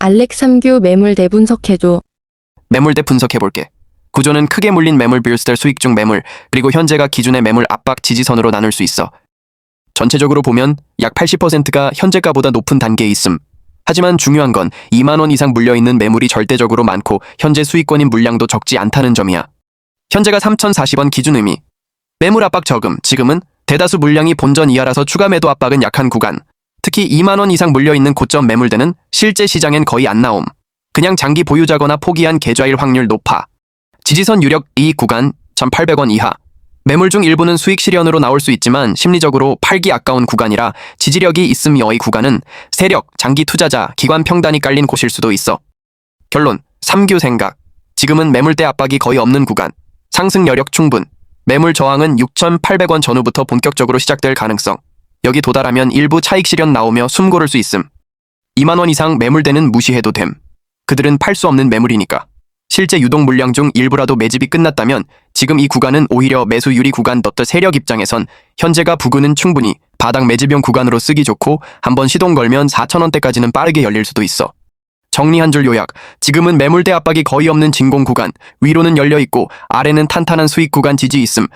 알렉 3규 매물 대 분석해줘. 매물대 분석해볼게. 구조는 크게 물린 매물 비율스텔 수익 중 매물, 그리고 현재가 기준의 매물 압박 지지선으로 나눌 수 있어. 전체적으로 보면 약 80%가 현재가보다 높은 단계에 있음. 하지만 중요한 건 2만 원 이상 물려있는 매물이 절대적으로 많고 현재 수익권인 물량도 적지 않다는 점이야. 현재가 3,040원 기준 의미. 매물 압박 저금, 지금은 대다수 물량이 본전 이하라서 추가 매도 압박은 약한 구간. 특히 2만 원 이상 물려있는 고점 매물대는 실제 시장엔 거의 안 나옴. 그냥 장기 보유자거나 포기한 계좌일 확률 높아. 지지선 유력 이 구간 1,800원 이하. 매물 중 일부는 수익 실현으로 나올 수 있지만 심리적으로 팔기 아까운 구간이라 지지력이 있음 여의 구간은 세력, 장기 투자자, 기관 평단이 깔린 곳일 수도 있어. 결론, 3규 생각. 지금은 매물대 압박이 거의 없는 구간. 상승 여력 충분. 매물 저항은 6,800원 전후부터 본격적으로 시작될 가능성. 여기 도달하면 일부 차익 실현 나오며 숨 고를 수 있음. 2만 원 이상 매물대는 무시해도 됨. 그들은 팔 수 없는 매물이니까. 실제 유동 물량 중 일부라도 매집이 끝났다면 지금 이 구간은 오히려 매수 유리 구간 덧들 세력 입장에선 현재가 부근은 충분히 바닥 매집용 구간으로 쓰기 좋고 한번 시동 걸면 4천원대까지는 빠르게 열릴 수도 있어. 정리 한 줄 요약. 지금은 매물대 압박이 거의 없는 진공 구간, 위로는 열려 있고 아래는 탄탄한 수익 구간 지지 있음.